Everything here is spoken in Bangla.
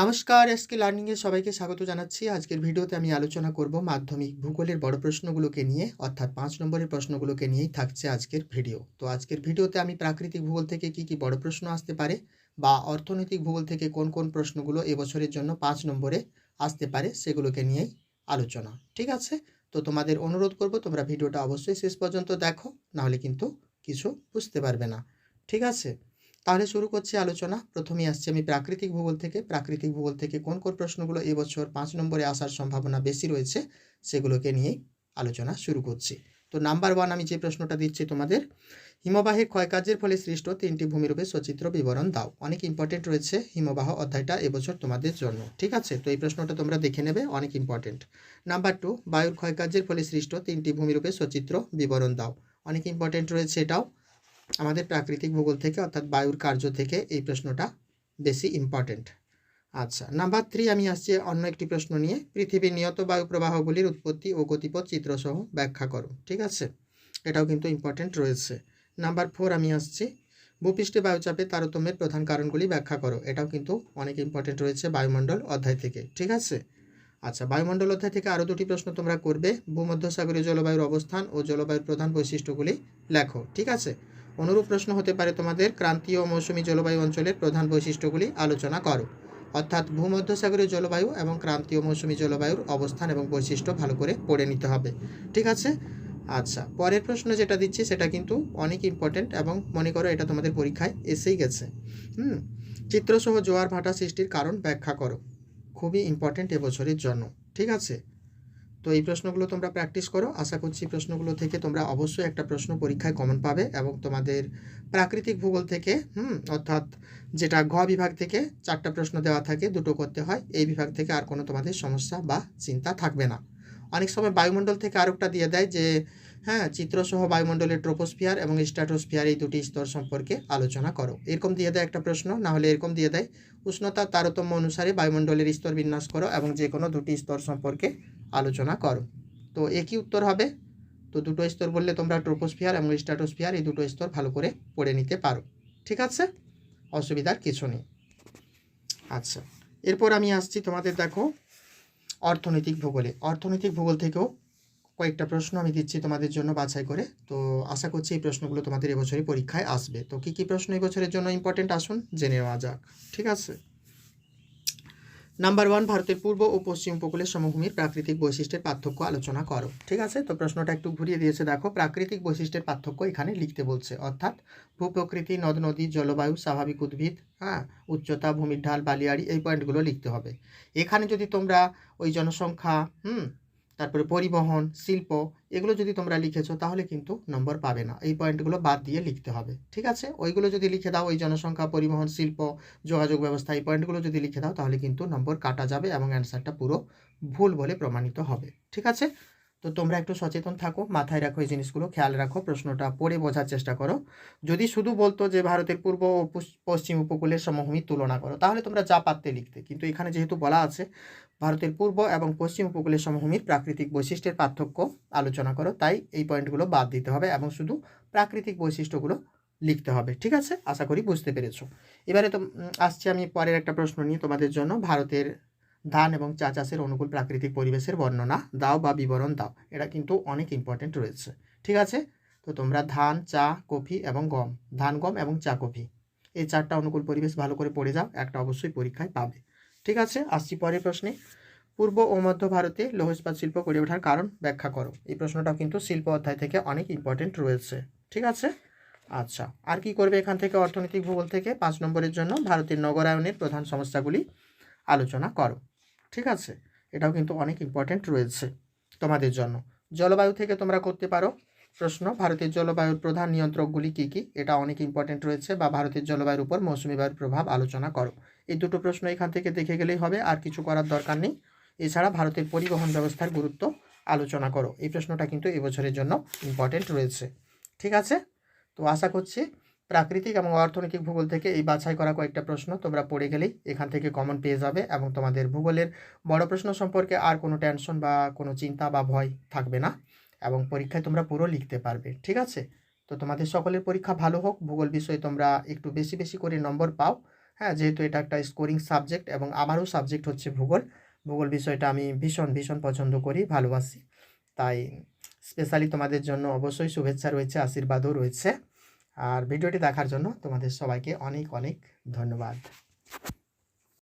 নমস্কার এসকে লার্নিংয়ে সবাইকে স্বাগত জানাচ্ছি। আজকের ভিডিওতে আমি আলোচনা করব মাধ্যমিক ভূগোলের বড় প্রশ্নগুলোকে নিয়ে, অর্থাৎ পাঁচ নম্বরের প্রশ্নগুলোকে নিয়েই থাকছে আজকের ভিডিও। তো আজকের ভিডিওতে আমি প্রাকৃতিক ভূগোল থেকে কি কি বড় প্রশ্ন আসতে পারে বা অর্থনৈতিক ভূগোল থেকে কোন কোন প্রশ্নগুলো এবছরের জন্য পাঁচ নম্বরে আসতে পারে সেগুলোকে নিয়েই আলোচনা। ঠিক আছে? তো তোমাদের অনুরোধ করব তোমরা ভিডিওটা অবশ্যই শেষ পর্যন্ত দেখো, নাহলে কিন্তু কিছু বুঝতে পারবে না। ঠিক আছে? তাহলে শুরু করছি আলোচনা। প্রথমেই আসছি আমি প্রাকৃতিক ভূগোল থেকে। প্রাকৃতিক ভূগোল থেকে কোন কোন প্রশ্নগুলো এবছর পাঁচ নম্বরে আসার সম্ভাবনা বেশি রয়েছে, সেগুলোকে নিয়েই আলোচনা শুরু করছি। তো নাম্বার ওয়ান আমি যে প্রশ্নটা দিচ্ছি তোমাদের, হিমবাহের ক্ষয়কার্যের ফলে সৃষ্ট তিনটি ভূমিরূপে সচিত্র বিবরণ দাও। অনেক ইম্পর্টেন্ট রয়েছে হিমবাহ অধ্যায়টা এবছর তোমাদের জন্য, ঠিক আছে? তো এই প্রশ্নটা তোমরা দেখে নেবে, অনেক ইম্পর্টেন্ট নাম্বার টু বায়ুর ক্ষয়কার্যের ফলে সৃষ্ট তিনটি ভূমিরূপে সচিত্র বিবরণ দাও। অনেক ইম্পর্টেন্ট রয়েছে এটাও। আমাদের প্রাকৃতিক ভূগোল থেকে অর্থাৎ বায়ুর কার্য থেকে এই প্রশ্নটা বেশি ইম্পর্টেন্ট আচ্ছা নাম্বার থ্রি আমি আসছি অন্য একটি প্রশ্ন নিয়ে। পৃথিবীর নিয়ত বায়ু প্রবাহগুলির উৎপত্তি ও গতিপথ চিত্রসহ ব্যাখ্যা করো, ঠিক আছে? এটাও কিন্তু ইম্পর্টেন্ট রয়েছে। নাম্বার ফোর আমি আসছি। ভূপৃষ্ঠে বায়ুচাপে তারতম্যের প্রধান কারণগুলি ব্যাখ্যা করো। এটাও কিন্তু অনেক ইম্পর্টেন্ট রয়েছে বায়ুমণ্ডল অধ্যায় থেকে, ঠিক আছে? আচ্ছা বায়ুমণ্ডল অধ্যায় থেকে আরও দুটি প্রশ্ন তোমরা করবে। ভূমধ্যসাগরীয় জলবায়ুর অবস্থান ও জলবায়ুর প্রধান বৈশিষ্ট্যগুলি লেখো, ঠিক আছে? অনুরূপ প্রশ্ন হতে পারে তোমাদের ক্রান্তীয় মৌসুমী জলবায়ু অঞ্চলের প্রধান বৈশিষ্ট্যগুলি আলোচনা করো। অর্থাৎ ভূমধ্যসাগরীয় জলবায়ু এবং ক্রান্তীয় মৌসুমী জলবায়ুর অবস্থান এবং বৈশিষ্ট্য ভালো করে পড়ে নিতে হবে। ঠিক আছে? আচ্ছা পরের প্রশ্ন যেটা দিচ্ছি সেটা কিন্তু অনেক ইম্পর্টেন্ট এবং মনে করো এটা তোমাদের পরীক্ষায় এসেই গেছে। হুম, চিত্রসহ জোয়ার ভাটা সৃষ্টির কারণ ব্যাখ্যা করো। খুবই ইম্পর্টেন্ট এবছরের জন্য। ঠিক আছে? তো এই প্রশ্নগুলো তোমরা প্র্যাকটিস করো। আশা করছি প্রশ্নগুলো থেকে তোমরা অবশ্যই একটা প্রশ্ন পরীক্ষায় কমন পাবে এবং তোমাদের প্রাকৃতিক ভূগোল থেকে, হুম, অর্থাৎ যেটা ঘ বিভাগ থেকে চারটা প্রশ্ন দেওয়া থাকে, দুটো করতে হয়। এই বিভাগ থেকে আর কোনো তোমাদের সমস্যা বা চিন্তা থাকবে না। অনেক সময় বায়ুমণ্ডল থেকে আরেকটা দিয়ে দেয় যে হ্যাঁ চিত্রসহ বায়ুমণ্ডলের ট্রোপোস্ফিয়ার এবং স্ট্র্যাটোস্ফিয়ার এই দুটি স্তর সম্পর্কে আলোচনা করো। এরকম দিয়ে দেয় একটা প্রশ্ন, না হলে এরকম দিয়ে দেয় উষ্ণতার তারতম্য অনুসারে বায়ুমণ্ডলের স্তর বিন্যাস করো এবং যে কোনো দুটি স্তর সম্পর্কে আলোচনা করো। তো একই উত্তর হবে? তো দুটো স্তর বললে তোমরা ট্রোপোস্ফিয়ার এবং স্ট্র্যাটোস্ফিয়ার এই দুটো স্তর ভালো করে পড়ে নিতে পারো। ঠিক আছে? অসুবিধার কিছু নেই। আচ্ছা এরপর আমি আসছি তোমাদের দেখো অর্থনৈতিক ভূগোলে। অর্থনৈতিক ভূগোল থেকেও কয়েকটা প্রশ্ন আমি দিচ্ছি তোমাদের জন্য বাছাই করে। তো আশা করছি এই প্রশ্নগুলো তোমাদের এবছরই পরীক্ষায় আসবে। তো কী কী প্রশ্ন এবছরের জন্য ইম্পর্টেন্ট আসুন, জেনে নেওয়া যাক। ঠিক আছে? নাম্বার ওয়ান ভারতের পূর্ব ও পশ্চিম উপকূলের সমভূমির প্রাকৃতিক বৈশিষ্ট্যের পার্থক্য আলোচনা করো। ঠিক আছে? তো প্রশ্নটা একটু ঘুরিয়ে দিয়েছে, দেখো। প্রাকৃতিক বৈশিষ্ট্যের পার্থক্য এখানে লিখতে বলছে। অর্থাৎ ভূপ্রকৃতি, নদ, নদী, জলবায়ু, স্বাভাবিক উদ্ভিদ হ্যাঁ উচ্চতা, ভূমির ঢাল, বালিয়াড়ি, এই পয়েন্টগুলো লিখতে হবে। এখানে যদি তোমরা ওই জনসংখ্যা, হুম তারপরে পরিবহন, শিল্প, এগুলো যদি তোমরা লিখেছো তাহলে কিন্তু নম্বর পাবে না। এই পয়েন্টগুলো বাদ দিয়ে লিখতে হবে, ঠিক আছে? ওইগুলো যদি লিখে দাও, ওই জনসংখ্যা, পরিবহন, শিল্প, যোগাযোগ ব্যবস্থা, এই পয়েন্টগুলো যদি লিখে দাও তাহলে কিন্তু নম্বর কাটা যাবে এবং অ্যান্সারটা পুরো ভুল বলে প্রমাণিত হবে, ঠিক আছে? তো তোমরা একটু সচেতন থাকো, মাথায় রাখো এই জিনিসগুলো, খেয়াল রাখো, প্রশ্নটা পড়ে বোঝার চেষ্টা করো। যদি শুধু বলতো যে ভারতের পূর্ব ও পশ্চিম উপকূলের সমভূমির তুলনা করো, তাহলে তোমরা যা পারতে লিখতে। কিন্তু এখানে যেহেতু বলা আছে, ভারতের পূর্ব এবং পশ্চিম উপকূলের সমভূমির প্রাকৃতিক বৈশিষ্ট্যের পার্থক্য আলোচনা করো, তাই এই পয়েন্টগুলো বাদ দিতে হবে এবং শুধু প্রাকৃতিক বৈশিষ্ট্যগুলো লিখতে হবে, ঠিক আছে? আশা করি বুঝতে পেরেছ। এবারে তো আসছি আমি পরের একটা প্রশ্ন নিয়ে তোমাদের জন্য, ভারতের ধান এবং চা চাষের অনুকূল প্রাকৃতিক পরিবেশের বর্ণনা দাও বা বিবরণ দাও। এটা কিন্তু অনেক ইম্পর্টেন্ট রয়েছে। ঠিক আছে? তো তোমরা ধান, চা, কফি এবং গম, ধান, গম এবং চা, কফি, এই চারটা অনুকূল পরিবেশ ভালো করে পড়ে যাও, একটা অবশ্যই পরীক্ষায় পাবে। ঠিক আছে? আসছি পরের প্রশ্নে। পূর্ব ও মধ্য ভারতে লৌহ ইস্পাত শিল্প গড়ে ওঠার কারণ ব্যাখ্যা করো। এই প্রশ্নটাও কিন্তু শিল্প অধ্যায় থেকে অনেক ইম্পর্টেন্ট রয়েছে। ঠিক আছে? আচ্ছা আর কি করবে এখান থেকে অর্থনৈতিক ভূগোল থেকে? পাঁচ নম্বরের জন্য ভারতের নগরায়নের প্রধান সমস্যাগুলি আলোচনা করো। ঠিক আছে? এটাও কিন্তু অনেক ইম্পর্টেন্ট রয়েছে তোমাদের জন্য। জলবায়ু থেকে তোমরা করতে পারো। প্রশ্ন, ভারতের জলবায়ুর প্রধান নিয়ন্ত্রকগুলি কী কী? এটা অনেক ইম্পর্টেন্ট রয়েছে বা ভারতের জলবায়ুর উপর মৌসুমি বায়ুর প্রভাব আলোচনা করো। এই দুটো প্রশ্ন এখান থেকে দেখে গেলেই হবে, আর কিছু করার দরকার নেই। এছাড়া ভারতের পরিবহন ব্যবস্থার গুরুত্ব আলোচনা করো। এই প্রশ্নটা কিন্তু এবছরের জন্য ইম্পর্টেন্ট রয়েছে। ঠিক আছে? তো আশা করছি প্রাকৃতিক এবং অর্থনৈতিক ভূগোল থেকে এই বাছাই করা কয়েকটা প্রশ্ন তোমরা পড়ে গেলেই এখান থেকে কমন পেয়ে যাবে এবং তোমাদের ভূগোলের বড় প্রশ্ন সম্পর্কে আর কোনো টেনশন বা কোনো চিন্তা বা ভয় থাকবে না এবং পরীক্ষায় তোমরা পুরো লিখতে পারবে, ঠিক আছে? তো তোমাদের সকলের পরীক্ষা ভালো হোক, ভূগোল বিষয়ে তোমরা একটু বেশি বেশি করে নম্বর পাও। হ্যাঁ যেহেতু এটা একটা স্কোরিং সাবজেক্ট এবং আমারও সাবজেক্ট হচ্ছে ভূগোল ভূগোল বিষয়টা আমি ভীষণ ভীষণ পছন্দ করি, ভালোবাসি। তাই স্পেশালি তোমাদের জন্য অবশ্যই শুভেচ্ছা রয়েছে, আশীর্বাদও রয়েছে। আর ভিডিওটি দেখার জন্য তোমাদের সবাইকে অনেক অনেক ধন্যবাদ।